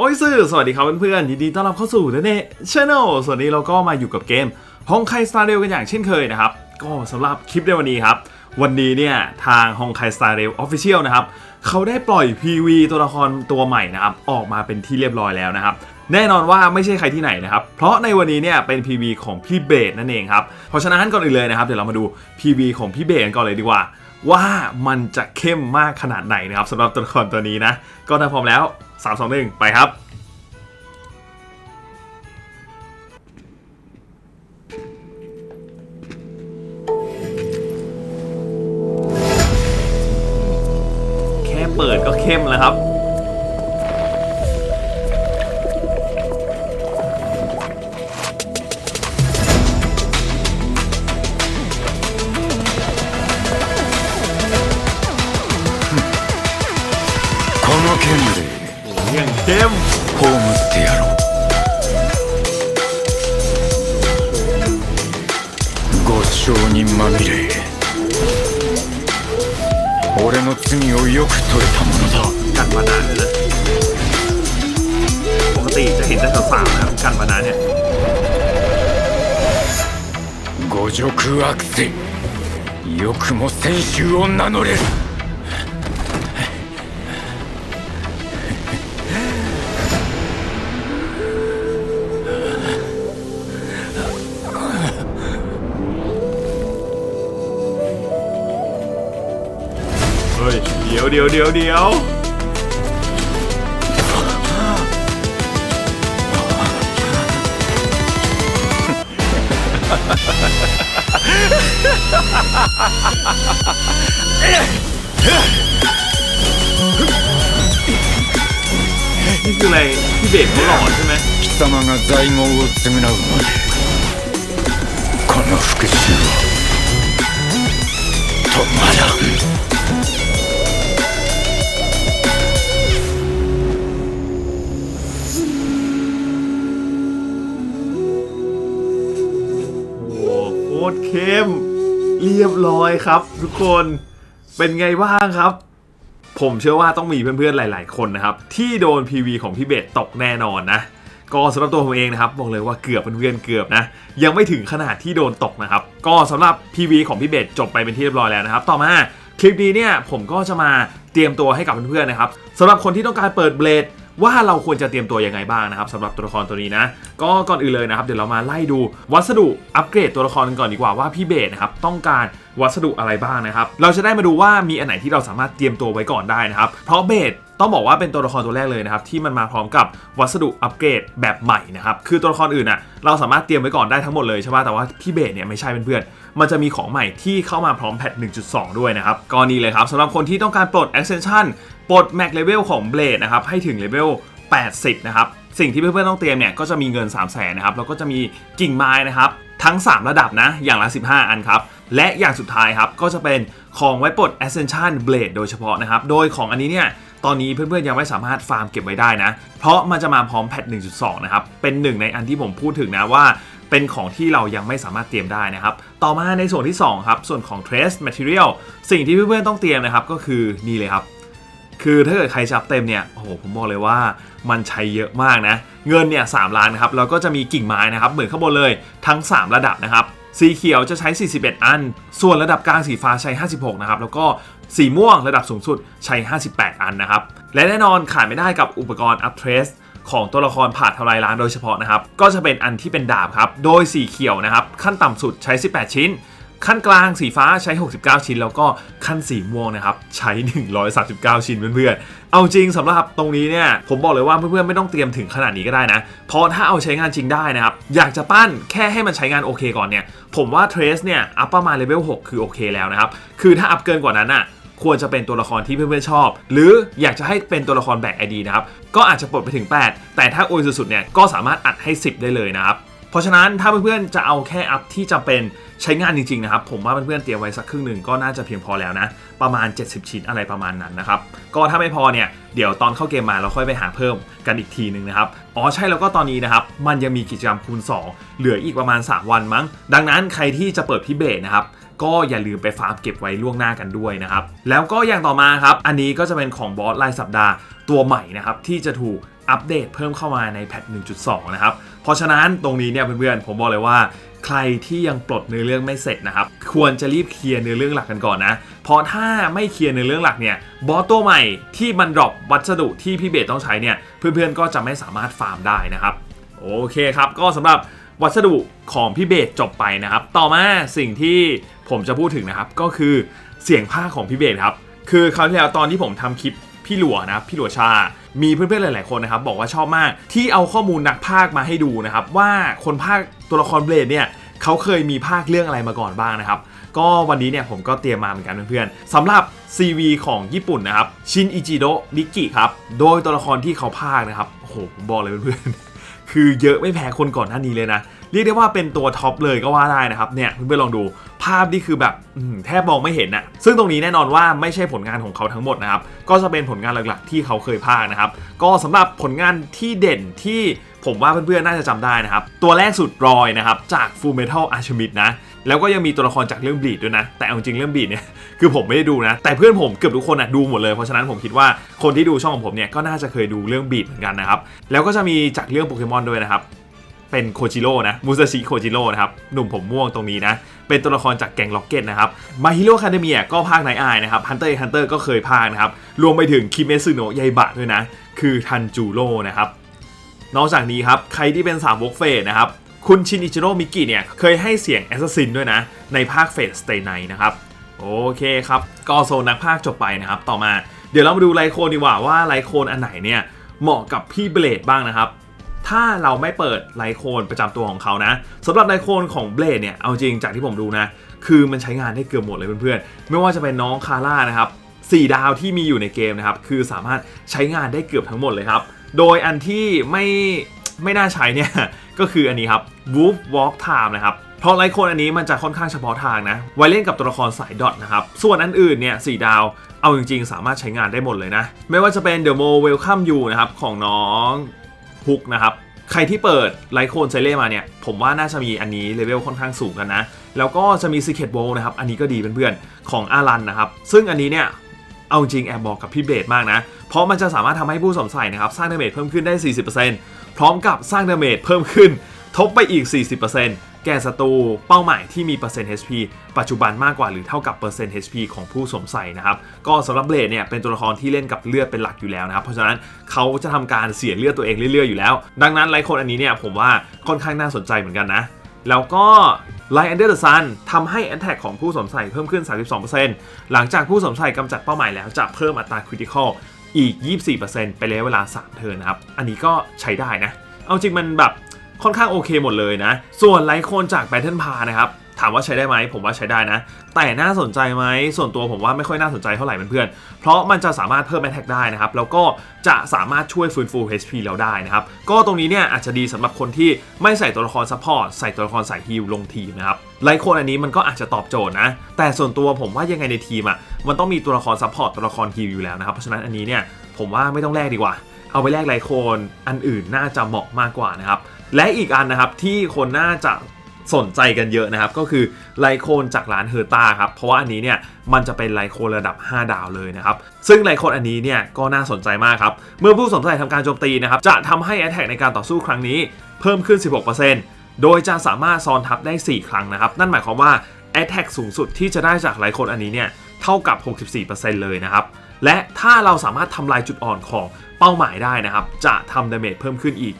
โอ้ยสื่อสวัสดีครับเพื่อนๆยินดีต้อนรับเข้าสู่เน่ช n แนลส่วนนี้เราก็มาอยู่กับเกมฮองไคสตาร์เรลกันอย่างเช่นเคยนะครับ ก็สำหรับคลิปในวันนี้ครับ วันนี้เนี่ยทางฮองไคสตาร์เรลออฟฟิเชียลนะครับ เขาได้ปล่อย PV ตัวละครตัวใหม่นะครับ ออกมาเป็นที่เรียบร้อยแล้วนะครับ แน่นอนว่าไม่ใช่ใครที่ไหนนะครับ เพราะในวันนี้เนี่ยเป็น PV ของพี่เบสนั่นเองครับเพราะฉะนั้นก่อนอื่นเลยนะครับเดี๋ยวเรามาดู PV ของพี่เบสกันก่อนเลยดีกว่า ว่ามันจะเข้มมากขนาดไหนนะครับสำหรับตัวละครตัวนี้นะ ก็ถ้าพร้อมแล้ว 3 2 1 ไปครับ อย่างเข้ม 葬ってやろうご承認まみれ俺の罪をよく取れたものだ กันมานานเลยนะ ปกติจะเห็นแต่สาวๆนะครับกันมานานเนี่ย 五辱悪戦よくも先週を名乗れる เดี๋ยวเดี๋ยวเดี๋ยวเดี๋ยวนี่คืออะไรพี่เบสเขาหล่อใช่ไหม 貴様が罪業を償うまでこの復讐は止まらん ตรเข้ม เรียบร้อยครับ ทุกคนเป็นไงบ้างครับ ผมเชื่อว่าต้องมีเพื่อนๆหลาย ๆ คนนะครับ ที่โดน PV ของพี่เบสตกแน่นอนนะก็สำหรับตัวผมเองนะครับบอกเลยว่าเกือบเพื่อนๆเกือบนะ ยังไม่ถึงขนาดที่โดนตกนะครับ ก็สำหรับ PV ของพี่เบสจบไปเป็นที่เรียบร้อยแล้วนะครับ ต่อมาคลิปนี้เนี่ยผมก็จะมาเตรียมตัวให้กับเพื่อนๆนะครับสำหรับคนที่ต้องการเปิดเบลด ว่าเราควรจะเตรียมตัวยังไงบ้างนะครับสำหรับตัวละครตัวนี้นะ ก็ก่อนอื่นเลยนะครับ เดี๋ยวเรามาไล่ดูวัสดุอัปเกรดตัวละครกันก่อนดีกว่าว่าพี่เบสนะครับต้องการวัสดุอะไรบ้างนะครับ เราจะได้มาดูว่ามีอันไหนที่เราสามารถเตรียมตัวไว้ก่อนได้นะครับ เพราะเบสต้องบอกว่าเป็นตัวละครตัวแรกเลยนะครับ ที่มันมาพร้อมกับวัสดุอัปเกรดแบบใหม่นะครับ คือตัวละครอื่นอะเราสามารถเตรียมไว้ก่อนได้ทั้งหมดเลยใช่ป่ะแต่ว่าพี่เบสเนี่ยไม่ใช่เพื่อนๆมันจะมีของใหม่ที่เข้ามาพร้อมแพท1.2 ด้วยนะครับก็นี่เลยครับสำหรับคนที่ต้องการปลด extension ปลด max level ของ Blade นะครับให้ถึง level 80 นะครับ สิ่งที่เพื่อนๆต้องเตรียมเนี่ยก็จะมีเงิน 3 0 0แสนนะครับ แล้วก็จะมีกิ่งไม้นะครับทั้ง 3 ระดับนะ อย่างละ 15 อันครับ และอย่างสุดท้ายครับ ก็จะเป็นของไว้ปลด Ascension Blade โดยเฉพาะนะครับ โดยของอันนี้เนี่ย ตอนนี้เพื่อนๆยังไม่สามารถฟาร์มเก็บไว้ได้นะ เพราะมันจะมาพร้อมแพท 1.2 นะครับ เป็นหนึ่งในอันที่ผมพูดถึงนะว่า เป็นของที่เรายังไม่สามารถเตรียมได้นะครับ ต่อมาในส่วนที่สองครับ ส่วนของ Trace Material สิ่งที่เพื่อนๆต้องเตรียมนะครับก็คือนี่เลยครับ คือถ้าเกิดใครจับเต็มเนี่ยโอ้โหผมบอกเลยว่ามันใช้เยอะมากนะ เงินเนี่ยสล้านนะครับแล้วก็จะมีกิ่งไม้นะครับเหมือนข้างบนเลยทั้ง 3 ระดับนะครับสีเขียวจะใช้ 41 อัน ส่วนระดับกลางสีฟ้าใช้ 56 นะครับ แล้วก็สีม่วงระดับสูงสุดใช้ 58 อันนะครับ และแน่นอนขาดไม่ได้กับอุปกรณ์ Up Trace ของตัวละครผ่าทลายล้างโดยเฉพาะนะครับ ก็จะเป็นอันที่เป็นดาบครับ โดยสีเขียวนะครับ ขั้นต่ำสุดใช้ 18 ชิ้น ขั้นกลางสีฟ้าใช้ 69 ชิ้น แล้วก็ขั้นสีม่วงนะครับใช้ 139 ชิ้นเพื่อนๆ เอาจริงสำหรับตรงนี้เนี่ยผมบอกเลยว่าเพื่อนๆไม่ต้องเตรียมถึงขนาดนี้ก็ได้นะ เพราะถ้าเอาใช้งานจริงได้นะครับ อยากจะปั้นแค่ให้มันใช้งานโอเคก่อนเนี่ย ผมว่า Trace เนี่ยอัพประมาณเลเวล6คือโอเคแล้วนะครับ คือถ้าอัพเกินกว่านั้นอะควรจะเป็นตัวละครที่เพื่อนๆชอบ หรืออยากจะให้เป็นตัวละครแบกไอดีนะครับ ก็อาจจะปลดไปถึง 8 แต่ถ้าโอยสุดๆเนี่ยก็สามารถอัดให้ 10 ได้เลยนะครับ เพราะฉะนั้นถ้าเพื่อนๆจะเอาแค่อัพที่จำเป็น ใช้งานจริงๆนะครับ ผมว่าเพื่อนๆเตรียมไว้สักครึ่งหนึ่งก็น่าจะเพียงพอแล้วนะ ประมาณ 70 ชิ้นอะไรประมาณนั้นนะครับ ก็ถ้าไม่พอเนี่ย เดี๋ยวตอนเข้าเกมมาเราค่อยไปหาเพิ่มกันอีกทีหนึ่งนะครับ อ๋อใช่แล้วก็ตอนนี้นะครับ มันยังมีกิจกรรมคูณ 2 เหลืออีกประมาณ 3 วันมั้ง ดังนั้นใครที่จะเปิดพิเบตนะครับก็อย่าลืมไปฟาร์มเก็บไว้ล่วงหน้ากันด้วยนะครับ แล้วก็อย่างต่อมาครับ อันนี้ก็จะเป็นของบอสรายสัปดาห์ตัวใหม่นะครับที่จะถูก อัปเดตเพิ่มเข้ามาในแพท 1.2 นะครับ เพราะฉะนั้นตรงนี้เนี่ยเพื่อนๆ ผมบอกเลยว่า ใครที่ยังปลดเนื้อเรื่องไม่เสร็จนะครับ ควรจะรีบเคลียร์เนื้อเรื่องหลักกันก่อนนะ เพราะถ้าไม่เคลียร์เนื้อเรื่องหลักเนี่ย บอสตัวใหม่ที่มันดรอปวัสดุที่พี่เบสต้องใช้เนี่ย เพื่อนๆ ก็จะไม่สามารถฟาร์มได้นะครับ โอเคครับ ก็สำหรับวัสดุของพี่เบสจบไปนะครับ ต่อมาสิ่งที่ผมจะพูดถึงนะครับก็คือเสียงภาคของพี่เบสครับ คือคราวที่แล้วตอนที่ผมทำคลิปพี่หลัวนะพี่หลัวชา มีเพื่อนๆหลาย ๆคนนะครับบอกว่าชอบมากที่เอาข้อมูลนักภาคมาให้ดูนะครับว่าคนภาคตัวละครเบลดเนี่ยเขาเคยมีภาคเรื่องอะไรมาก่อนบ้างนะครับก็วันนี้เนี่ยผมก็เตรียมมาเหมือนกันเพื่อนๆสำหรับ CV ของญี่ปุ่นนะครับชินอิจิโดะมิกิครับโดยตัวละครที่เขาภาคนะครับโอ้โหผมบอกเลยเพื่อนๆคือเยอะไม่แพ้คนก่อนหน้านี้เลยนะ เรียกได้ว่าเป็นตัวท็อปเลยก็ว่าได้นะครับเนี่ยเพื่อนๆลองดูภาพนี่คือแบบแทบมองไม่เห็นนะซึ่งตรงนี้แน่นอนว่าไม่ใช่ผลงานของเขาทั้งหมดนะครับ ก็จะเป็นผลงานหลักๆ ที่เขาเคยภาคนะครับ ก็สำหรับผลงานที่เด่นที่ผมว่าเพื่อนๆน่าจะจำได้นะครับ ตัวแรกสุดรอยนะครับจาก Full Metal Alchemist นะ แล้วก็ยังมีตัวละครจากเรื่องบีดด้วยนะ แต่เอาจริงเรื่องบีดเนี่ยคือผมไม่ได้ดูนะ แต่เพื่อนผมเกือบทุกคนอะดูหมดเลย เพราะฉะนั้นผมคิดว่าคนที่ดูช่องของผมเนี่ยก็น่าจะเคยดูเรื่องบีดเหมือนกันนะครับ แล้วก็จะมีจากเรื่องโปเกมอนด้วยนะครับ เป็นโคจิโร่นะมูซาชิโคจิโร่นะครับหนุ่มผมม่วงตรงนี้นะ เป็นตัวละครจากแกงล็อกเก็ตนะครับมาฮิโร่คาเดเมียก็ภาคไนอายนะครับฮันเตอร์ฮันเตอร์ก็เคยภาคนะครับ รวมไปถึงคิเมซึโนะยายบะด้วยนะ คือทันจูโร่นะครับ นอกจากนี้ครับ ใครที่เป็นสามวกเฟสนะครับคุณชินอิจิโร่มิกิเนี่ย เคยให้เสียงแอสซัสซินด้วยนะ ในภาคเฟสสเตย์ไนนะครับ โอเคครับ ก็โซนนักภาคจบไปนะครับ ต่อมาเดี๋ยวเรามาดูไลโคนดีกว่าว่าไลโคนอันไหนเนี่ย เหมาะกับพี่เบลดบ้างนะครับ ถ้าเราไม่เปิดไลโคนประจำตัวของเขานะสำหรับไลโคนของเบลดเนี่ยเอาจริงจากที่ผมดูนะ คือมันใช้งานได้เกือบหมดเลยเพื่อนๆ ไม่ว่าจะเป็นน้องคาร่านะครับ4ดาวที่มีอยู่ในเกมนะครับ คือสามารถใช้งานได้เกือบทั้งหมดเลยครับ โดยอันที่ไม่ไม่น่าใช้เนี่ย ก็คืออันนี้ครับ Wolf Walk Time นะครับเพราะไลโคนอันนี้มันจะค่อนข้างเฉพาะทางนะ ไว้เล่นกับตัวละครสายดอทนะครับ ส่วนอันอื่นเนี่ยสดาว เอาจริงๆ สามารถใช้งานได้หมดเลยนะ ไม่ว่าจะเป็น The Mo Welcome You นะครับ ของน้อง ฮุกนะครับ ใครที่เปิดไลโคนเซเล่มาเนี่ย ผมว่าน่าจะมีอันนี้เลเวลค่อนข้างสูงกันนะ แล้วก็จะมี Secret Bowl นะครับ อันนี้ก็ดีเพื่อนๆ ของอารันนะครับ ซึ่งอันนี้เนี่ยเอาจริงแอบบอกกับพี่เบสมากนะ เพราะมันจะสามารถทำให้ผู้สวมใส่นะครับ สร้างดาเมจเพิ่มขึ้นได้ 40%พร้อมกับสร้างดาเมจเพิ่มขึ้น ทบไปอีก 40% แก่ศัตรูเป้าหมายที่มีเปอร์เซ็นต์ HP ปัจจุบันมากกว่าหรือเท่ากับเปอร์เซ็นต์ HP ของผู้สวมใส่นะครับก็สำหรับเบลดเนี่ยเป็นตัวละครที่เล่นกับเลือดเป็นหลักอยู่แล้วนะครับเพราะฉะนั้นเขาจะทำการเสียเลือดตัวเองเรื่อยๆอยู่แล้ว ดังนั้นไลคนอันนี้เนี่ยผมว่าค่อนข้างน่าสนใจเหมือนกันนะแล้วก็ Light Under the Sun ทำให้ Attack ของผู้สวมใส่เพิ่มขึ้น 32%หลังจากผู้สวมใส่กำจัดเป้าหมายแล้วจะเพิ่มอัตรา Critical อีก 24%ไปเลยเวลา 3 เทิร์นนะครับ อันนี้ก็ใช้ได้นะ เอาจริงมันแบบ ค่อนข้างโอเคหมดเลยนะ ส่วนไลโคนจาก Battle p a นะครับถามว่าใช้ได้ไหมผมว่าใช้ได้นะ แต่น่าสนใจไหมส่วนตัวผมว่าไม่ค่อยน่าสนใจเท่าไหร่เพื่อนๆเพราะมันจะสามารถเพิ่ม Attack ได้นะครับ แล้วก็จะสามารถช่วยฟื้นฟู HP เราได้นะครับ ก็ตรงนี้เนี่ยอาจจะดีสำหรับคนที่ไม่ใส่ตัวละครซัพพอร์ตใส่ตัวละครสายฮีลลงทีมนะครับไลโคนอันนี้มันก็อาจจะตอบโจทย์นะ แต่ส่วนตัวผมว่ายังไงในทีมอะมันต้องมีตัวละครซัพพอร์ตตัวละครฮีลอยู่แล้วนะครับเพราะฉะนั้นอันนี้เนี่ยผมว่าไม่ต้องแลกดีกว่า เอาไปแลกไลโคนอันอื่นน่าจะเหมาะมากกว่านะครับ และอีกอันนะครับที่คนน่าจะสนใจกันเยอะนะครับ ก็คือไลโคนจากร้านเฮอร์ตาครับ เพราะว่าอันนี้เนี่ยมันจะเป็นไลโคนระดับ 5 ดาวเลยนะครับ ซึ่งไลโคนอันนี้เนี่ยก็น่าสนใจมากครับ เมื่อผู้สวมใส่ทำการโจมตีนะครับ จะทำให้ a t t a c k ในการต่อสู้ครั้งนี้เพิ่มขึ้น 16%โดยจะสามารถซ้อนทับได้ 4 ครั้งนะครับ นั่นหมายความว่า a t t a c k สูงสุดที่จะได้จากไลโคนอันนี้เนี่ยเท่ากับ 64%เลยนะครับและถ้าเราสามารถทำลายจุดอ่อนของเป้าหมายได้นะครับ จะทำดาเมจเพิ่มขึ้นอีก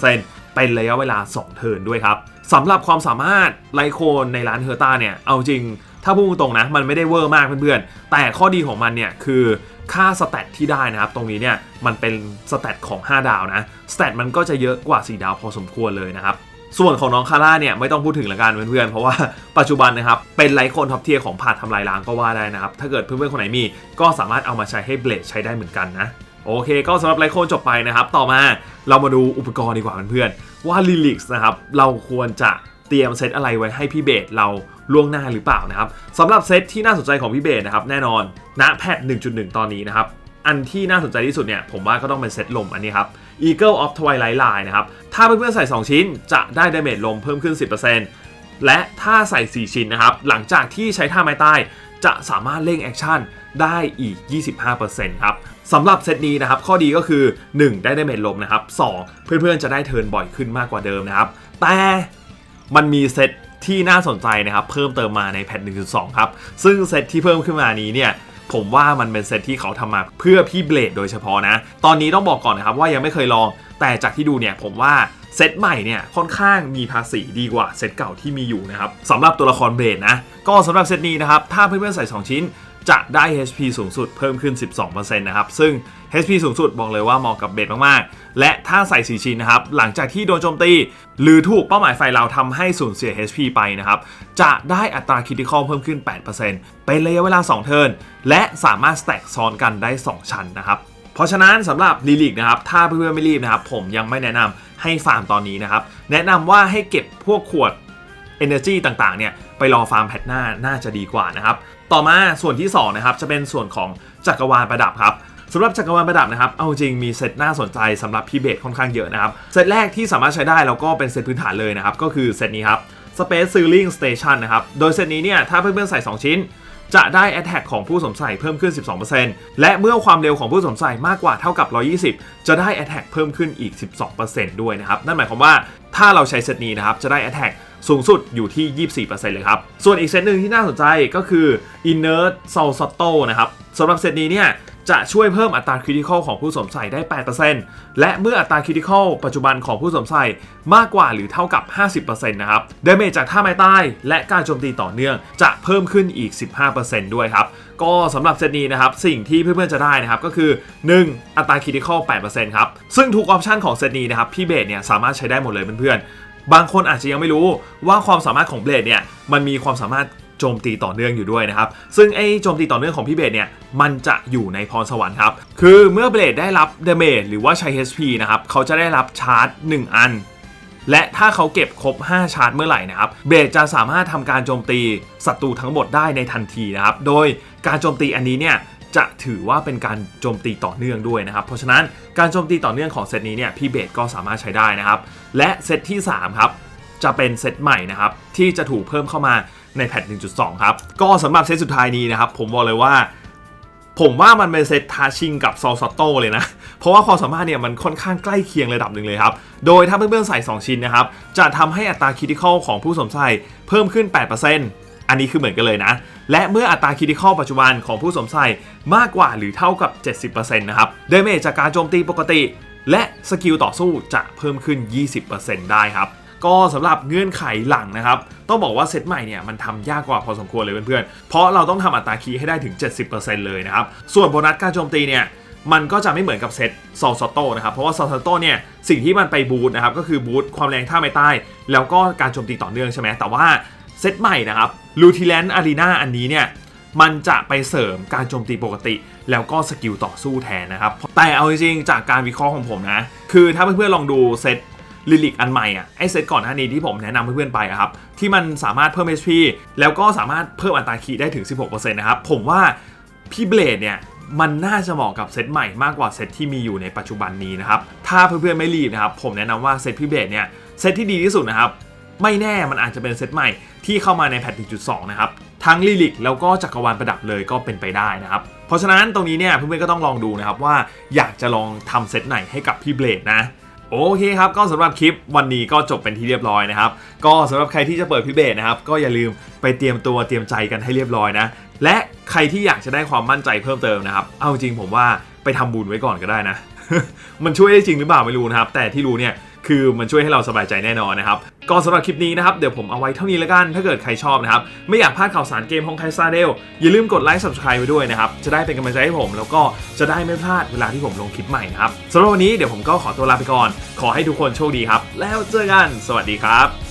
24% เป็นระยะเวลา 2 เทิร์นด้วยครับสำหรับความสามารถไลโคนในร้านเฮอร์ตาเนี่ยเอาจริงถ้าพูดตรงๆนะมันไม่ได้เวอร์มากเพื่อนๆ แต่ข้อดีของมันเนี่ยคือค่าสแตทที่ได้นะครับ ตรงนี้เนี่ยมันเป็นสแตทของ 5 ดาวนะสแตทมันก็จะเยอะกว่า 4 ดาวพอสมควรเลยนะครับ ส่วนของน้องคาร่าเนี่ยไม่ต้องพูดถึงละกันเพื่อนๆ เพราะว่าปัจจุบันนะครับ เป็นไลค์คนท็อปเทียร์ของผาดทำลายล้างก็ว่าได้นะครับ ถ้าเกิดเพื่อนๆ คนไหนมี ก็สามารถเอามาใช้ให้เบลดใช้ได้เหมือนกันนะ โอเคก็สำหรับไลโคนจบไปนะครับ ต่อมาเรามาดูอุปกรณ์ดีกว่าเพื่อนๆว่าลิลิกนะครับเราควรจะเตรียมเซตอะไรไว้ให้พี่เบสเราล่วงหน้าหรือเปล่านะครับสำหรับเซตที่น่าสนใจของพี่เบสนะครับแน่นอนณแพท1.1 ตอนนี้นะครับอันที่น่าสนใจที่สุดเนี่ยผมว่าก็ต้องเป็นเซตลมอันนี้ครับ Eagle of Twilight Line นะครับถ้าเพื่อนๆใส่ 2 ชิ้นจะได้ดาเมจลมเพิ่มขึ้น 10%และถ้าใส่ 4 ชิ้นนะครับหลังจากที่ใช้ท่าไม้ใต้จะสามารถเร่งแอคชั่นได้อีก 25%ครับ สำหรับเซตนี้นะครับข้อดีก็คือ 1 ได้ไดาเมจลมนะครับ2เพื่อนๆจะได้เทิร์นบ่อยขึ้นมากกว่าเดิมนะครับ แต่มันมีเซตที่น่าสนใจนะครับเพิ่มเติมมาในแพท1.2 ครับ ซึ่งเซตที่เพิ่มขึ้นมานี้เนี่ยผมว่ามันเป็นเซตที่เขาทำมาเพื่อพี่เบลดโดยเฉพาะนะ ตอนนี้ต้องบอกก่อนนะครับว่ายังไม่เคยลอง แต่จากที่ดูเนี่ยผมว่าเซตใหม่เนี่ยค่อนข้างมีภาษีดีกว่าเซตเก่าที่มีอยู่นะครับสำหรับตัวละครเบลดนะ ก็สำหรับเซตนี้นะครับถ้าเพื่อนๆใส่ 2 ชิ้น จะได้ HP สูงสุดเพิ่มขึ้น 12%นะครับ ซึ่ง HP สูงสุดบอกเลยว่าเหมาะกับเบสมาก ๆ และถ้าใส่4ชิ้นนะครับ หลังจากที่โดนโจมตี หรือถูกเป้าหมายไฟเราทำให้สูญเสีย HP ไปนะครับ จะได้อัตราคิติคอลเพิ่มขึ้น 8%เป็นระยะเวลา 2 เทิร์น และสามารถสแต็กซ้อนกันได้ 2 ชั้นนะครับ เพราะฉะนั้นสำหรับลีลิกนะครับ ถ้าเพื่อนๆไม่รีบนะครับ ผมยังไม่แนะนำให้ฟาร์มตอนนี้นะครับ แนะนำว่าให้เก็บพวกขวด Energy ต่างๆเนี่ยไปรอฟาร์มแพทหน้าน่าจะดีกว่านะครับต่อมาส่วนที่2นะครับจะเป็นส่วนของจักรวาลประดับครับสำหรับจักรวาลประดับนะครับ เอาจริงมีเซตน่าสนใจสำหรับพี่เบสค่อนข้างเยอะนะครับ เซตแรกที่สามารถใช้ได้แล้วก็เป็นเซตพื้นฐานเลยนะครับ ก็คือเซตนี้ครับ Space Sealing Station นะครับ โดยเซตนี้เนี่ยถ้าเพื่อนๆใส่ 2 ชิ้น จะได้ Attack ของผู้สวมใส่เพิ่มขึ้น 12%และเมื่อความเร็วของผู้สวมใส่มากกว่าเท่ากับ 120 จะได้ Attack เพิ่มขึ้นอีก 12%ด้วยนะครับ นั่นหมายความว่าถ้าเราใช้เซตนี้นะครับ จะได้ Attack สูงสุดอยู่ที่ 24%เลยครับ ส่วนอีกเซตหนึ่งที่น่าสนใจก็คือ Inert s o l s o t o นะครับสำหรับเซตนี้เนี่ย จะช่วยเพิ่มอัตราคริติคอลของผู้สวมใส่ได้ 8%และเมื่ออัตราคริติคอลปัจจุบันของผู้สวมใส่มากกว่าหรือเท่ากับ 50%นะครับเดเมจจากท่าไม้ใต้และการโจมตีต่อเนื่องจะเพิ่มขึ้นอีก 15%ด้วยครับก็สำหรับเซตนี้นะครับสิ่งที่เพื่อนๆจะได้นะครับก็คือ 1. อัตราคริติคอล8%ครับซึ่งทุกออปชันของเซตนี้นะครับพี่เบสเนี่ยสามารถใช้ได้หมดเลยเพื่อนๆบางคนอาจจะยังไม่รู้ว่าความสามารถของเบลดเนี่ยมันมีความสามารถ โจมตีต่อเนื่องอยู่ด้วยนะครับ ซึ่งไอ้โจมตีต่อเนื่องของพี่เบสเนี่ยมันจะอยู่ในพรสวรรค์ครับ คือเมื่อเบดได้รับเดเมจหรือว่าใช้ HP นะครับเขาจะได้รับชาร์จ 1 อัน และถ้าเขาเก็บครบ 5 ชาร์จเมื่อไหร่นะครับเบดจะสามารถทำการโจมตีศัตรูทั้งหมดได้ในทันทีนะครับโดยการโจมตีอันนี้เนี่ยจะถือว่าเป็นการโจมตีต่อเนื่องด้วยนะครับ เพราะฉะนั้นการโจมตีต่อเนื่องของเซตนี้เนี่ยพี่เบสก็สามารถใช้ได้นะครับ และเซตที่ 3 ครับ จะเป็นเซตใหม่นะครับ ที่จะถูกเพิ่มเข้ามา ในแพท1.2 ครับ ก็สำหรับเซตสุดท้ายนี้นะครับ ผมบอกเลยว่า ผมว่ามันเป็นเซตทาชิงกับซอลซอตโตเลยนะ เพราะว่าความสามารถเนี่ยมันค่อนข้างใกล้เคียงระดับหนึ่งเลยครับ โดยถ้าเพื่อนๆใส่ 2 ชิ้นนะครับ จะทำให้อัตราคิติคอลของผู้สวมใส่เพิ่มขึ้น 8%อันนี้คือเหมือนกันเลยนะ และเมื่ออัตราคิติคอลปัจจุบันของผู้สวมใส่มากกว่าหรือเท่ากับ 70%นะครับเดเมจจากการโจมตีปกติ และสกิลต่อสู้จะเพิ่มขึ้น 20%ได้ครับ ก็สำหรับเงื่อนไขหลังนะครับ ต้องบอกว่าเซตใหม่เนี่ยมันทำยากกว่าพอสมควรเลยเพื่อนๆ เพราะเราต้องทำอัตราคีย์ให้ได้ถึง 70%เลยนะครับ ส่วนโบนัสการโจมตีเนี่ยมันก็จะไม่เหมือนกับเซตซอลซอโตนะครับ เพราะว่าซอลซอโตเนี่ยสิ่งที่มันไปบูตนะครับก็คือบูตความแรงท่าไม้ใต้ แล้วก็การโจมตีต่อเนื่องใช่ไหมแต่ว่าเซตใหม่นะครับลูทิแลนอารีนาอันนี้เนี่ยมันจะไปเสริมการโจมตีปกติ แล้วก็สกิลต่อสู้แทนนะครับ แต่เอาจริงๆจากการวิเคราะห์ของผมนะ คือถ้าเพื่อนๆลองดูเซต ลิลิกอันใหม่อะไอเซตก่อนหน้านี้ที่ผมแนะนำเพื่อนๆไปครับที่มันสามารถเพิ่ม HP แล้วก็สามารถเพิ่มอัตราคีได้ถึง 16%นะครับผมว่าพี่เบลดเนี่ยมันน่าจะเหมาะกับเซตใหม่มากกว่าเซตที่มีอยู่ในปัจจุบันนี้นะครับถ้าเพื่อนๆไม่รีบนะครับผมแนะนำว่าเซตพี่เบลดเนี่ยเซตที่ดีที่สุดนะครับไม่แน่มันอาจจะเป็นเซตใหม่ที่เข้ามาในแพท1.2 นะครับ ทั้งลิลิกแล้วก็จักรวาลประดับเลยก็เป็นไปได้นะครับ เพราะฉะนั้นตรงนี้เนี่ยเพื่อนๆก็ต้องลองดูนะครับว่าอยากจะลองทำเซตไหนให้กับพี่เบลดนะ โอเคครับก็สำหรับคลิปวันนี้ก็จบเป็นที่เรียบร้อยนะครับ ก็สำหรับใครที่จะเปิดพิเบสนะครับ ก็อย่าลืมไปเตรียมตัวเตรียมใจกันให้เรียบร้อยนะ และใครที่อยากจะได้ความมั่นใจเพิ่มเติมนะครับ เอาจริงผมว่าไปทำบุญไว้ก่อนก็ได้นะ มันช่วยได้จริงหรือเปล่าไม่รู้นะครับ แต่ที่รู้เนี่ย คือมันช่วยให้เราสบายใจแน่นอนนะครับก็สำหรับคลิปนี้นะครับเดี๋ยวผมเอาไว้เท่านี้แล้วกันถ้าเกิดใครชอบนะครับไม่อยากพลาดข่าวสารเกมของไคซาเดลอย่าลืมกดไลค์ subscribe ไว้ด้วยนะครับจะได้เป็นกำลังใจให้ผม แล้วก็จะได้ไม่พลาดเวลาที่ผมลงคลิปใหม่นะครับสำหรับวันนี้เดี๋ยวผมก็ขอตัวลาไปก่อน ขอให้ทุกคนโชคดีครับ แล้วเจอกัน สวัสดีครับ